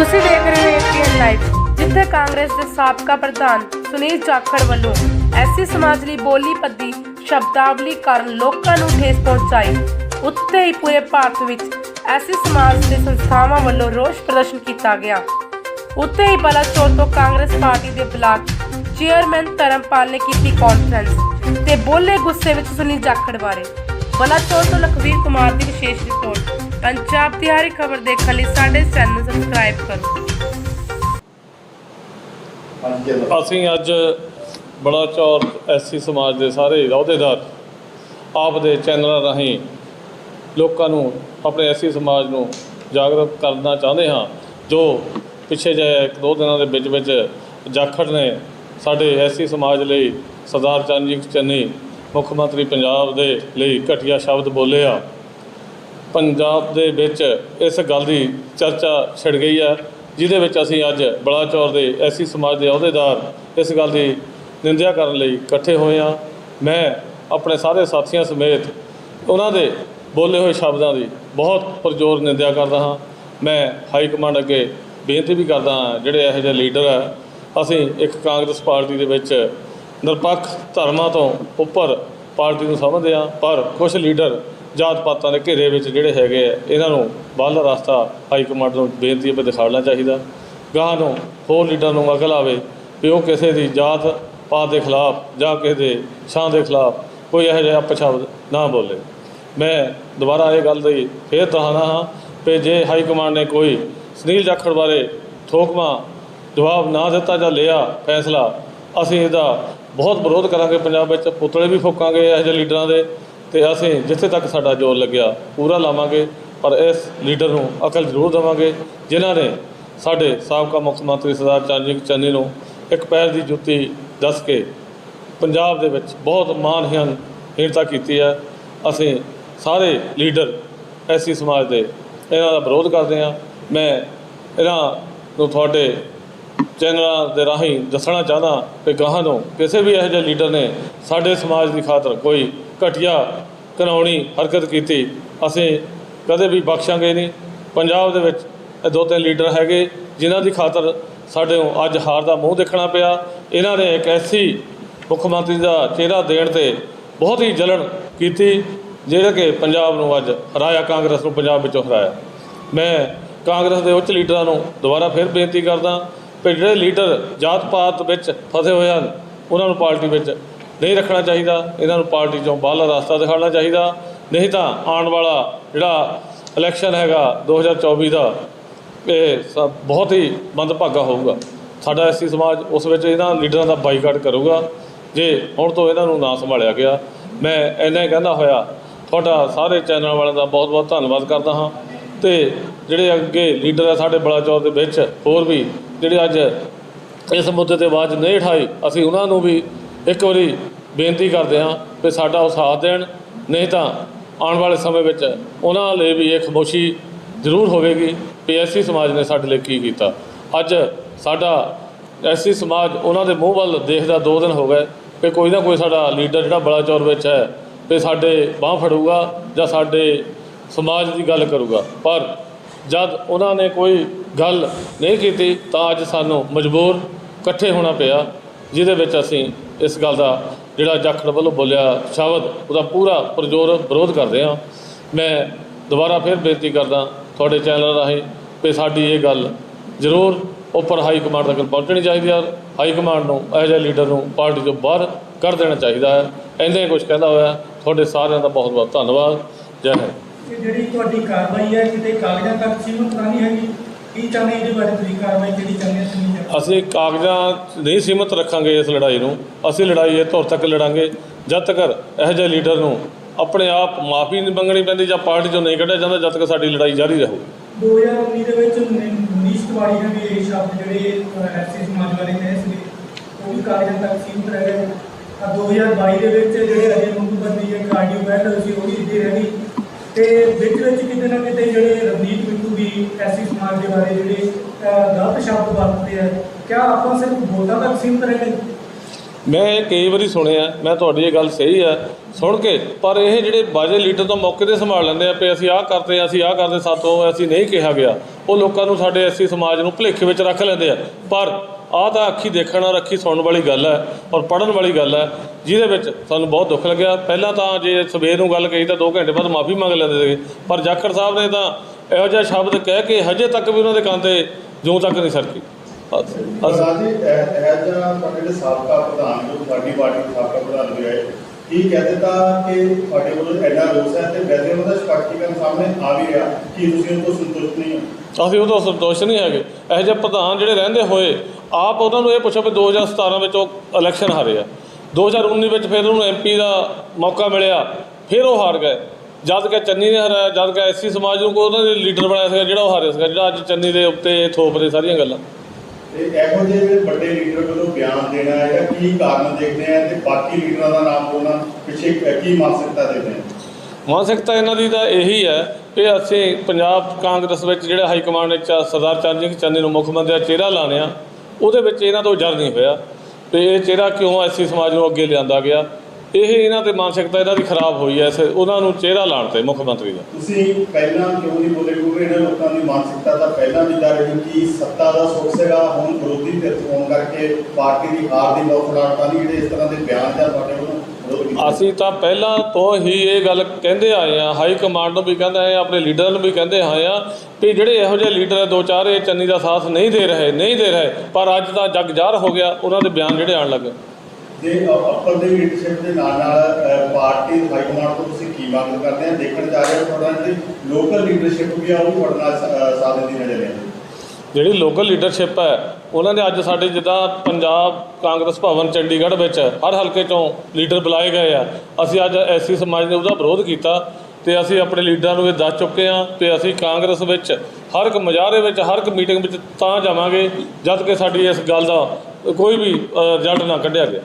ਤੁਸੀਂ ਦੇਖ ਰਹੇ ਹੋ ਏਪੀਐਨ ਲਾਈਵ ਜਿੱਥੇ ਕਾਂਗਰਸ ਦੇ ਸਾਬਕਾ ਪ੍ਰਧਾਨ ਸੁਨੀਲ ਜਾਖੜ ਵੱਲੋਂ ਐਸੀ ਸਮਾਜ ਲਈ ਬੋਲੀ ਪੱਦੀ ਸ਼ਬਦਾਵਲੀ ਕਾਰਨ ਲੋਕਾਂ ਨੂੰ ਠੇਸ ਪਹੁੰਚਾਈ। ਉੱਤੇ ਹੀ ਪੂਰੇ ਭਾਰਤ ਵਿੱਚ ਐਸੀ ਸਮਾਜ ਦੇ ਸੰਸਥਾਵਾਂ ਵੱਲੋਂ ਰੋਸ ਪ੍ਰਦਰਸ਼ਨ ਕੀਤਾ ਗਿਆ। ਉੱਤੇ ਹੀ ਬਲਾਚੌਰ ਤੋਂ ਕਾਂਗਰਸ ਪਾਰਟੀ ਦੇ ਬਲਾਕ ਚੇਅਰਮੈਨ ਧਰਮਪਾਲ ਨੇ ਕੀਤੀ ਕਾਨਫਰੰਸ ਤੇ ਬੋਲੇ ਗੁੱਸੇ ਵਿੱਚ ਸੁਨੀਲ ਜਾਖੜ ਬਾਰੇ। ਬਲਾਚੌਰ ਤੋਂ ਲਖਵੀਰ ਕੁਮਾਰ ਦੀ ਵਿਸ਼ੇਸ਼ ਰਿਪੋਰਟ ਪੰਜਾਬ ਦੀ ਹਰ ਖਬਰ ਦੇਖਣ ਲਈ ਸਾਡੇ ਚੈਨਲ ਨੂੰ ਸਬਸਕ੍ਰਾਈਬ ਕਰੋ। ਅਸੀਂ ਅੱਜ ਬੜਾ ਬਲਾਚੌਰ ਐਸਸੀ ਸਮਾਜ ਦੇ ਸਾਰੇ ਅਹੁਦੇਦਾਰ ਆਪ ਦੇ ਚੈਨਲਾਂ ਰਾਹੀਂ ਲੋਕਾਂ ਨੂੰ ਆਪਣੇ ਐਸਸੀ ਸਮਾਜ ਨੂੰ ਜਾਗਰੂਕ ਕਰਨਾ ਚਾਹੁੰਦੇ ਹਾਂ, ਜੋ ਪਿੱਛੇ ਜਿਹੇ ਇੱਕ ਦੋ ਦਿਨਾਂ ਦੇ ਵਿੱਚ ਵਿੱਚ ਜਾਖੜ ਨੇ ਸਾਡੇ ਐਸਸੀ ਸਮਾਜ ਲਈ ਸਰਦਾਰ ਚਰਨਜੀਤ ਚੰਨੀ ਮੁੱਖ ਮੰਤਰੀ ਪੰਜਾਬ ਦੇ ਲਈ ਘਟੀਆ ਸ਼ਬਦ ਬੋਲੇ ਆ। ਪੰਜਾਬ ਦੇ ਵਿੱਚ ਇਸ ਗੱਲ ਦੀ ਚਰਚਾ ਛਿੜ ਗਈ ਹੈ, ਜਿਹਦੇ ਵਿੱਚ ਅਸੀਂ ਅੱਜ ਬਲਾਚੌਰ ਦੇ ਐਸੀ ਸਮਾਜ ਦੇ ਅਹੁਦੇਦਾਰ ਇਸ ਗੱਲ ਦੀ ਨਿੰਦਿਆ ਕਰਨ ਲਈ ਇਕੱਠੇ ਹੋਏ ਹਾਂ। ਮੈਂ ਆਪਣੇ ਸਾਰੇ ਸਾਥੀਆਂ ਸਮੇਤ ਉਹਨਾਂ ਦੇ ਬੋਲੇ ਹੋਏ ਸ਼ਬਦਾਂ ਦੀ ਬਹੁਤ ਪਰਜ਼ੋਰ ਨਿੰਦਿਆ ਕਰਦਾ ਹਾਂ। ਮੈਂ ਹਾਈ ਕਮਾਂਡ ਅੱਗੇ ਬੇਨਤੀ ਵੀ ਕਰਦਾ ਹਾਂ, ਜਿਹੜੇ ਇਹੋ ਜਿਹੇ ਲੀਡਰ ਹੈ, ਅਸੀਂ ਇੱਕ ਕਾਂਗਰਸ ਪਾਰਟੀ ਦੇ ਵਿੱਚ ਨਿਰਪੱਖ ਧਰਮਾਂ ਤੋਂ ਉੱਪਰ ਪਾਰਟੀ ਨੂੰ ਸਮਝਦੇ ਹਾਂ, ਪਰ ਕੁਝ ਲੀਡਰ ਜਾਤ ਪਾਤਾਂ ਦੇ ਘੇਰੇ ਵਿੱਚ ਜਿਹੜੇ ਹੈਗੇ ਆ, ਇਹਨਾਂ ਨੂੰ ਬਾਹਰਲਾ ਰਸਤਾ ਹਾਈ ਕਮਾਂਡ ਨੂੰ ਬੇਨਤੀ ਹੈ ਦਿਖਾਉਣਾ ਚਾਹੀਦਾ। ਗਾਹ ਨੂੰ ਹੋਰ ਲੀਡਰ ਨੂੰ ਅਕਲ ਆਵੇ ਵੀ ਉਹ ਕਿਸੇ ਦੀ ਜਾਤ ਪਾਤ ਦੇ ਖਿਲਾਫ ਜਾਂ ਕਿਸੇ ਦੇ ਸ਼ਾਂ ਦੇ ਖਿਲਾਫ ਕੋਈ ਇਹੋ ਜਿਹਾ ਅਪਸ਼ਬਦ ਨਾ ਬੋਲੇ। ਮੈਂ ਦੁਬਾਰਾ ਇਹ ਗੱਲ ਦੀ ਫੇਰ ਦੁਹਰਾਉਂਦਾ ਹਾਂ ਕਿ ਜੇ ਹਾਈ ਕਮਾਂਡ ਨੇ ਕੋਈ ਸੁਨੀਲ ਜਾਖੜ ਬਾਰੇ ਠੋਕਵਾਂ, ਜਵਾਬ ਨਾ ਦਿੱਤਾ ਜਾਂ ਲਿਆ ਫੈਸਲਾ, ਅਸੀਂ ਇਹਦਾ ਬਹੁਤ ਵਿਰੋਧ ਕਰਾਂਗੇ। ਪੰਜਾਬ ਵਿੱਚ ਪੁਤਲੇ ਵੀ ਫੂਕਾਂਗੇ ਇਹੋ ਜਿਹੇ ਲੀਡਰਾਂ ਦੇ। ਤੇ ਅਸੀਂ ਜਿੱਥੇ ਤੱਕ ਸਾਡਾ ਜ਼ੋਰ ਲੱਗਿਆ, ਪੂਰਾ ਲਾਵਾਂਗੇ, ਪਰ ਇਸ ਲੀਡਰ ਨੂੰ ਅਕਲ ਜ਼ਰੂਰ ਦੇਵਾਂਗੇ, ਜਿਨ੍ਹਾਂ ਨੇ ਸਾਡੇ ਸਾਬਕਾ ਮੁੱਖ ਮੰਤਰੀ ਸਰਦਾਰ ਚਰਨਜੀਤ ਚੰਨੀ ਨੂੰ ਇੱਕ ਪੈਰ ਦੀ ਜੁੱਤੀ ਦੱਸ ਕੇ ਪੰਜਾਬ ਦੇ ਵਿੱਚ ਬਹੁਤ ਮਾਨਹੀਨ ਹੀਣਤਾ ਕੀਤੀ ਹੈ। ਅਸੀਂ ਸਾਰੇ ਲੀਡਰ ਐਸੀ ਸਮਾਜ ਦੇ ਇਹਨਾਂ ਦਾ ਵਿਰੋਧ ਕਰਦੇ ਹਾਂ। ਮੈਂ ਇਹਨਾਂ ਨੂੰ ਤੁਹਾਡੇ ਚੈਨਲਾਂ ਦੇ ਰਾਹੀਂ ਦੱਸਣਾ ਚਾਹਦਾ ਕਿ ਗਾਹਾਂ ਨੂੰ ਕਿਸੇ ਵੀ ਇਹੋ ਜਿਹੇ ਲੀਡਰ ਨੇ ਸਾਡੇ ਸਮਾਜ ਦੀ ਖਾਤਰ ਕੋਈ ਘਟੀਆ ਘਿਨਾਉਣੀ ਹਰਕਤ ਕੀਤੀ। ਅਸੀਂ ਕਦੇ ਵੀ ਬਖਸ਼ਾਂਗੇ ਨਹੀਂ। ਪੰਜਾਬ ਦੇ ਵਿੱਚ ਇਹ ਦੋ ਤਿੰਨ ਲੀਡਰ ਹੈਗੇ, ਜਿਨ੍ਹਾਂ ਦੀ ਖਾਤਰ ਸਾਡੇ ਨੂੰ ਅੱਜ ਹਾਰ ਦਾ ਮੂੰਹ ਦੇਖਣਾ ਪਿਆ। ਇਹਨਾਂ ਨੇ ਇੱਕ ਐਸੀ ਮੁੱਖ ਮੰਤਰੀ ਦਾ ਚਿਹਰਾ ਦੇਣ ਤੇ ਬਹੁਤ ਹੀ ਜਲਣ ਕੀਤੀ, ਜਿਹੜਾ ਕਿ ਪੰਜਾਬ ਨੂੰ ਅੱਜ ਹਰਾਇਆ, ਕਾਂਗਰਸ ਨੂੰ ਪੰਜਾਬ ਵਿੱਚੋਂ ਹਰਾਇਆ। ਮੈਂ ਕਾਂਗਰਸ ਦੇ ਉੱਚ ਲੀਡਰਾਂ ਨੂੰ ਦੁਬਾਰਾ ਫਿਰ ਬੇਨਤੀ ਕਰਦਾ ਕਿ ਜਿਹੜੇ ਲੀਡਰ ਜਾਤ ਪਾਤ ਵਿੱਚ ਫਸੇ ਹੋਏ ਹਨ, ਉਹਨਾਂ ਨੂੰ ਪਾਰਟੀ ਵਿੱਚ ਨਹੀਂ ਰੱਖਣਾ ਚਾਹੀਦਾ, ਇਹਨਾਂ ਨੂੰ ਪਾਰਟੀ ਚੋਂ ਬਾਹਰਲਾ ਰਸਤਾ ਦਿਖਾਉਣਾ ਚਾਹੀਦਾ। ਨਹੀਂ ਤਾਂ ਆਉਣ ਵਾਲਾ ਜਿਹੜਾ ਇਲੈਕਸ਼ਨ ਹੈਗਾ 2024 ਦਾ, ਇਹ ਸਭ ਬਹੁਤ ਹੀ ਮੰਦਭਾਗਾ ਹੋਊਗਾ। ਸਾਡਾ ਐਸੀ ਸਮਾਜ ਉਸ ਵਿੱਚ ਇਹਨਾਂ ਲੀਡਰਾਂ ਦਾ ਬਾਈਕਾਟ ਕਰੂਗਾ। ਜੇ ਹੁਣ ਤੋਂ ਇਹਨਾਂ ਨੂੰ ਨਾ ਸੰਭਾਲਿਆ ਗਿਆ, ਮੈਂ ਇੰਨਾ ਹੀ ਕਹਿੰਦਾ ਹੋਇਆ, ਤੁਹਾਡਾ ਸਾਰੇ ਚੈਨਲ ਵਾਲਿਆਂ ਦਾ ਬਹੁਤ ਬਹੁਤ ਧੰਨਵਾਦ ਕਰਦਾ ਹਾਂ। ਤੇ ਜਿਹੜੇ ਅੱਗੇ ਲੀਡਰ ਆ ਸਾਡੇ ਬਲਾਚੌਰ ਦੇ ਵਿੱਚ, ਹੋਰ ਵੀ ਜਿਹੜੇ ਅੱਜ ਇਸ ਮੁੱਦੇ ਤੇ ਆਵਾਜ਼ ਨਹੀਂ ਉਠਾਈ, ਅਸੀਂ ਉਹਨਾਂ ਨੂੰ ਵੀ ਇੱਕ ਵਾਰੀ ਬੇਨਤੀ ਕਰਦੇ ਹਾਂ ਕਿ ਸਾਡਾ ਉਹ ਸਾਥ ਦੇਣ, ਨਹੀਂ ਤਾਂ ਆਉਣ ਵਾਲੇ ਸਮੇਂ ਵਿੱਚ ਉਹਨਾਂ ਲਈ ਵੀ ਇਹ ਖਮੋਸ਼ੀ ਜ਼ਰੂਰ ਹੋਵੇਗੀ ਕਿ ਐਸੀ ਸਮਾਜ ਨੇ ਸਾਡੇ ਲਈ ਕੀ ਕੀਤਾ। ਅੱਜ ਸਾਡਾ ਐਸੀ ਸਮਾਜ ਉਹਨਾਂ ਦੇ ਮੂੰਹ ਵੱਲ ਦੇਖਦਾ ਦੋ ਦਿਨ ਹੋ ਗਏ ਕਿ ਕੋਈ ਨਾ ਕੋਈ ਸਾਡਾ ਲੀਡਰ ਜਿਹੜਾ ਬਲਾਚੌਰ ਵਿੱਚ ਹੈ ਕਿ ਸਾਡੇ ਬਾਹ ਫੜੂਗਾ ਜਾਂ ਸਾਡੇ ਸਮਾਜ ਦੀ ਗੱਲ ਕਰੂਗਾ। ਪਰ ਜਦ ਉਹਨਾਂ ਨੇ ਕੋਈ ਗੱਲ ਨਹੀਂ ਕੀਤੀ ਤਾਂ ਅੱਜ ਸਾਨੂੰ ਮਜਬੂਰ ਇਕੱਠੇ ਹੋਣਾ ਪਿਆ, ਜਿਹਦੇ ਵਿੱਚ ਅਸੀਂ ਇਸ ਗੱਲ ਦਾ ਜਿਹੜਾ ਜਾਖੜ ਵੱਲੋਂ ਬੋਲਿਆ ਸ਼ਬਦ ਉਹਦਾ ਪੂਰਾ ਪਰਜ਼ੋਰ ਵਿਰੋਧ ਕਰਦੇ ਹਾਂ। ਮੈਂ ਦੁਬਾਰਾ ਫਿਰ ਬੇਨਤੀ ਕਰਦਾ ਤੁਹਾਡੇ ਚੈਨਲ ਰਾਹੀਂ ਕਿ ਸਾਡੀ ਇਹ ਗੱਲ ਜ਼ਰੂਰ ਉੱਪਰ ਹਾਈ ਕਮਾਂਡ ਤੱਕ ਪਹੁੰਚਣੀ ਚਾਹੀਦੀ ਹੈ ਹਾਈ ਕਮਾਂਡ ਨੂੰ ਐਜ਼ ਜਿਹੇ ਲੀਡਰ ਨੂੰ ਪਾਰਟੀ ਤੋਂ ਬਾਹਰ ਕਰ ਦੇਣਾ ਚਾਹੀਦਾ ਹੈ। ਇੰਨੇ ਕੁਝ ਕਹਿੰਦਾ ਹੋਇਆ, ਤੁਹਾਡੇ ਸਾਰਿਆਂ ਦਾ ਬਹੁਤ ਬਹੁਤ ਧੰਨਵਾਦ। ਜੈ ਹਿੰਦ। ਜਿਹੜੀ ਤੁਹਾਡੀ ਕਾਰਵਾਈ ਹੈ, ਕਿਤੇ ਕਾਗਜ਼ਾਂ ਤੱਕ ਸੀਮਤ ਤਾਂ ਨਹੀਂ ਹੈਗੀ? ਕੀ ਚਾਹੁੰਦੇ ਇਹਦੇ ਬਾਰੇ ਤੁਸੀਂ ਕਾਰਵਾਈ ਜਿਹੜੀ ਚਾਹੁੰਦੇ ਹੋ ਤੁਸੀਂ ਅਸੀਂ ਕਾਗਜ਼ਾਂ ਨਹੀਂ ਸੀਮਤ ਰੱਖਾਂਗੇ ਇਸ ਲੜਾਈ ਨੂੰ। ਅਸੀਂ ਲੜਾਈ ਇਹ ਧੁਰ ਤੱਕ ਲੜਾਂਗੇ। ਜਦ ਤੱਕ ਇਹੋ ਜਿਹੇ ਲੀਡਰ ਨੂੰ ਆਪਣੇ ਆਪ ਮਾਫੀ ਨਹੀਂ ਮੰਗਣੀ ਪੈਂਦੀ ਜਾਂ ਪਾਰਟੀ ਚੋਂ ਨਹੀਂ ਕੱਢਿਆ ਜਾਂਦਾ ਜਦ ਤੱਕ ਸਾਡੀ ਲੜਾਈ ਜਾਰੀ ਰਹੂਗੀ 2019 ਦੇ ਵਿੱਚ ਮਨੀ- ਮਨੀਸ਼ ਤਿਵਾੜੀ ਨੇ ਵੀ ਇਹ ਸ਼ਬਦ ਜਿਹੜੇ ਐਸਸੀ ਸਮਾਜ ਵਾਲੇ ਨੇ ਲਈ ਉਹ ਵੀ ਕਾਗਜ਼ਾਂ ਤੱਕ ਸੀਮਤ ਰਹਿ ਗਏ। ਆ 2022 ਦੇ ਵਿੱਚ ਜਿਹੜੇ ਅਜੇ ਮੰਗੂ ਬੰਦੀ ਹੈ ਕਾਰਡੀਓ ਸੀ ਉਹ ਵੀ ਇੱਥੇ ਰਹਿ ਗਈ ਤੇ ਵਿੱਚ ਵਿੱਚ ਕਿਤੇ ਨਾ ਕਿਤੇ ਜਿਹੜੇ ਰਵਨੀਤ ਵੀ ਐਸੀ ਸਮਾਜ ਦੇ ਬਾਰੇ ਜਿਹੜੇ ਗਲਤ ਸ਼ਬਦ ਵਰਤਦੇ ਆ, ਕਿਆ ਆਪਾਂ ਸਿਰਫ ਵੋਟਾਂ ਤੱਕ ਸੀਮਤ ਰਹਿ ਗਏ ਮੈਂ ਕਈ ਵਾਰੀ ਸੁਣਿਆ, ਮੈਂ ਤੁਹਾਡੀ ਇਹ ਗੱਲ ਸਹੀ ਹੈ ਸੁਣ ਕੇ, ਪਰ ਇਹ ਜਿਹੜੇ ਬਾਜੇ ਲੀਡਰ ਤੋਂ ਮੌਕੇ ਤੇ ਸੰਭਾਲ ਲੈਂਦੇ ਆ, ਵੀ ਅਸੀਂ ਆਹ ਕਰਦੇ ਆ, ਅਸੀਂ ਆਹ ਕਰਦੇ ਸਾਤੋਂ ਅਸੀਂ ਨਹੀਂ ਕਿਹਾ ਗਿਆ, ਉਹ ਲੋਕਾਂ ਨੂੰ ਸਾਡੇ ਐਸੀ ਸਮਾਜ ਨੂੰ ਭੁਲੇਖੇ ਵਿੱਚ ਰੱਖ ਲੈਂਦੇ ਆ, ਪਰ ਆਹ ਤਾਂ ਅੱਖੀ ਦੇਖਣ ਔਰ ਅੱਖੀ ਸੁਣਨ ਵਾਲੀ ਗੱਲ ਹੈ ਔਰ ਪੜਨ ਵਾਲੀ ਗੱਲ ਹੈ ਜਿਹਦੇ ਵਿੱਚ ਸਾਨੂੰ ਬਹੁਤ ਦੁੱਖ ਲੱਗਿਆ। ਪਹਿਲਾਂ ਤਾਂ ਜੇ ਸਵੇਰ ਨੂੰ ਗੱਲ ਕਹੀ ਤਾਂ 2 ਘੰਟੇ ਬਾਅਦ ਮਾਫੀ ਮੰਗ ਲੈਂਦੇ ਸੀਗੇ। ਪਰ ਜਾਖੜ ਸਾਹਿਬ ਨੇ ਤਾਂ ਇਹੋ ਜਿਹਾ ਸ਼ਬਦ ਕਹਿ ਕੇ ਹਜੇ ਤੱਕ ਵੀ ਉਹਨਾਂ ਦੇ ਕੰਨ ਤੇ ਜਿਉਂ ਤੱਕ ਨਹੀਂ ਸਰਕੀ। ਬਸ ਅਸੀਂ ਪ੍ਰਧਾਨ ਜੀ ਇਹ ਇਹ ਜਿਹੜਾ ਤੁਹਾਡੇ ਦੇ ਸਾਬਕਾ ਪ੍ਰਧਾਨ ਜੋ ਤੁਹਾਡੀ ਪਾਰਟੀ ਦੇ ਸਾਬਕਾ ਪ੍ਰਧਾਨ ਹੋਏ ਹੈ ਕੀ ਕਹਿ ਦਿੱਤਾ ਕਿ ਤੁਹਾਡੇ ਵੱਲੋਂ ਐਡਾ ਰੋਸ ਹੈ ਤੇ ਵੈਸੇ ਉਹਦਾ ਸਪਸ਼ਟੀਕਰਨ ਸਾਹਮਣੇ ਆ ਵੀ ਰਿਹਾ ਕਿ ਤੁਸੀਂ ਉਹ ਤੋਂ ਸੰਤੁਸ਼ਟ ਨਹੀਂ ਹੋ? ਅਸੀਂ ਉਦੋਂ ਸੰਤੋਸ਼ ਨਹੀਂ ਹੈਗੇ। ਇਹੋ ਜਿਹੇ ਪ੍ਰਧਾਨ ਜਿਹੜੇ ਰਹਿੰਦੇ ਹੋਏ ਆਪ ਉਹਨਾਂ ਨੂੰ ਇਹ ਪੁੱਛੋ ਵੀ 2017 ਵਿੱਚ ਉਹ ਇਲੈਕਸ਼ਨ ਹਾਰੇ ਆ 2019 ਵਿੱਚ ਫਿਰ ਉਹਨੂੰ ਐਮਪੀ ਦਾ ਮੌਕਾ ਮਿਲਿਆ ਫਿਰ ਉਹ ਹਾਰ ਗਏ। ਜਦ ਕਿ ਚੰਨੀ ਨੇ ਹਰਾਇਆ ਜਦ ਕਿ ਐਸਸੀ ਸਮਾਜ ਨੂੰ ਕੋਈ ਉਹਨਾਂ ਨੇ ਲੀਡਰ ਬਣਾਇਆ ਸੀਗਾ ਜਿਹੜਾ ਉਹ ਹਾਰਿਆ ਸੀਗਾ ਜਿਹੜਾ ਅੱਜ ਚੰਨੀ ਦੇ ਉੱਤੇ ਥੋਪਦੇ ਸਾਰੀਆਂ ਗੱਲਾਂ। ਤੇ ਇਹੋ ਜਿਹੇ ਵੱਡੇ ਲੀਡਰ ਵੱਲੋਂ ਬਿਆਨ ਦੇਣਾ ਹੈ ਕੀ ਕਾਰਨ ਦੇਖਦੇ ਆ ਤੇ ਬਾਕੀ ਲੀਡਰਾਂ ਦਾ ਨਾਮ ਬੋਲਣਾ ਪਿੱਛੇ ਕੀ ਮਾਨਸਿਕਤਾ ਦੇਖਦੇ ਆ? ਮਾਨਸਿਕਤਾ ਇਹਨਾਂ ਦੀ ਤਾਂ ਇਹੀ ਹੈ ਕਿ ਅਸੀਂ ਪੰਜਾਬ ਕਾਂਗਰਸ ਵਿੱਚ ਜਿਹੜੇ ਹਾਈ ਕਮਾਂਡ ਵਿੱਚ ਸਰਦਾਰ ਚਰਨਜੀਤ ਚੰਨੀ ਨੂੰ ਮੁੱਖ ਮੰਤਰੀ ਦਾ ਚਿਹਰਾ ਲਾਣਿਆ ਉਹਦੇ ਵਿੱਚ ਇਹਨਾਂ ਤੋਂ ਜਲ ਨਹੀਂ ਹੋਇਆ ਤੇ ਇਹ ਚਿਹਰਾ ਕਿਉਂ ਐਸੀ ਸਮਾਜ ਨੂੰ ਅੱਗੇ ਲਿਆਂਦਾ ਗਿਆ? ਇਹ ਇਹਨਾਂ ਤੇ ਮਾਨਸਿਕਤਾ ਇਹਨਾਂ ਦੀ ਖਰਾਬ ਹੋਈ ਹੈ ਇਸ ਉਹਨਾਂ ਨੂੰ ਚਿਹਰਾ ਲਾਣ ਤੇ ਮੁੱਖ ਮੰਤਰੀ ਦਾ ਤੁਸੀਂ ਪਹਿਲਾਂ ਕਿਉਂ ਨਹੀਂ ਬੋਲੇ? ਕਿਉਂਕਿ ਇਹਨਾਂ ਲੋਕਾਂ ਦੀ ਮਾਨਸਿਕਤਾ ਤਾਂ ਪਹਿਲਾਂ ਵੀ ਦਰ ਰਹੀ ਕਿ ਸੱਤਾ ਦਾ ਸੁੱਖ ਸੀਗਾ, ਹੁਣ ਵਿਰੋਧੀ ਧਿਰ ਹੋਣ ਕਰਕੇ ਪਾਰਟੀ ਦੀ ਹਾਰ ਦੀ ਬਹੁਤ ਫੜਾਟਾ ਨਹੀਂ ਜਿਹੜੇ ਇਸ ਤਰ੍ਹਾਂ ਦੇ ਬਿਆਨ ਜਾਂ ਤੁਹਾਡੇ ਵੱਲੋਂ ਅਸੀਂ ਤਾਂ ਪਹਿਲਾਂ ਤੋਂ ਹੀ ਇਹ ਗੱਲ ਕਹਿੰਦੇ ਆਏ ਆ ਹਾਈ ਕਮਾਂਡ ਨੂੰ ਵੀ ਕਹਿੰਦੇ ਆਏ ਆਪਣੇ ਲੀਡਰਾਂ ਨੂੰ ਵੀ ਕਹਿੰਦੇ ਆਏ ਆ ਕਿ ਜਿਹੜੇ ਇਹੋ ਜਿਹੇ ਲੀਡਰ ਆ ਦੋ ਚਾਰ ਇਹ ਚੰਨੀ ਦਾ ਸਾਥ ਨਹੀਂ ਦੇ ਰਹੇ, ਨਹੀਂ ਦੇ ਰਹੇ, ਪਰ ਅੱਜ ਤਾਂ ਜੱਗ ਜ਼ਾਹਰ ਹੋ ਗਿਆ, ਉਹਨਾਂ ਦੇ ਬਿਆਨ ਜਿਹੜੇ ਆਣ ਲੱਗੇ। ਜੇ ਅੱਪਰ ਦੇ ਲੀਡਰਸ਼ਿਪ ਦੇ ਨਾਲ ਨਾਲ ਪਾਰਟੀ ਹਾਈ ਕਮਾਂਡ ਤੋਂ ਤੁਸੀਂ ਕੀ ਮੰਗ ਕਰਦੇ ਆ? ਦੇਖਣ ਜਾ ਰਹੇ ਹੋ ਤੁਹਾਡਾ ਲੋਕਲ ਲੀਡਰਸ਼ਿਪ ਵੀ ਆ, ਉਹ ਤੁਹਾਡੇ ਨਾਲ ਸਾਥ ਦਿੰਦੀ ਨਜ਼ਰ ਆਉਂਦੀ ਜਿਹੜੀ ਲੋਕਲ ਲੀਡਰਸ਼ਿਪ ਹੈ, ਉਹਨਾਂ ਨੇ ਅੱਜ ਸਾਡੇ ਜਿੱਦਾਂ ਪੰਜਾਬ ਕਾਂਗਰਸ ਭਵਨ ਚੰਡੀਗੜ੍ਹ ਵਿੱਚ ਹਰ ਹਲਕੇ ਚੋਂ ਲੀਡਰ ਬੁਲਾਏ ਗਏ ਆ। ਅਸੀਂ ਅੱਜ ਐਸੀ ਸਮਾਜ ਨੇ ਉਹਦਾ ਵਿਰੋਧ ਕੀਤਾ ਤੇ ਅਸੀਂ ਆਪਣੇ ਲੀਡਰਾਂ ਨੂੰ ਇਹ ਦੱਸ ਚੁੱਕੇ ਹਾਂ ਤੇ ਅਸੀਂ ਕਾਂਗਰਸ ਵਿੱਚ ਹਰ ਇੱਕ ਮੁਜ਼ਾਹਰੇ ਵਿੱਚ, ਹਰ ਇੱਕ ਮੀਟਿੰਗ ਵਿੱਚ ਤਾਂ ਜਾਵਾਂਗੇ ਜਦ ਕਿ ਸਾਡੀ ਇਸ ਗੱਲ ਦਾ ਕੋਈ ਵੀ ਰਿਜ਼ਲਟ ਨਾ ਕੱਢਿਆ ਗਿਆ।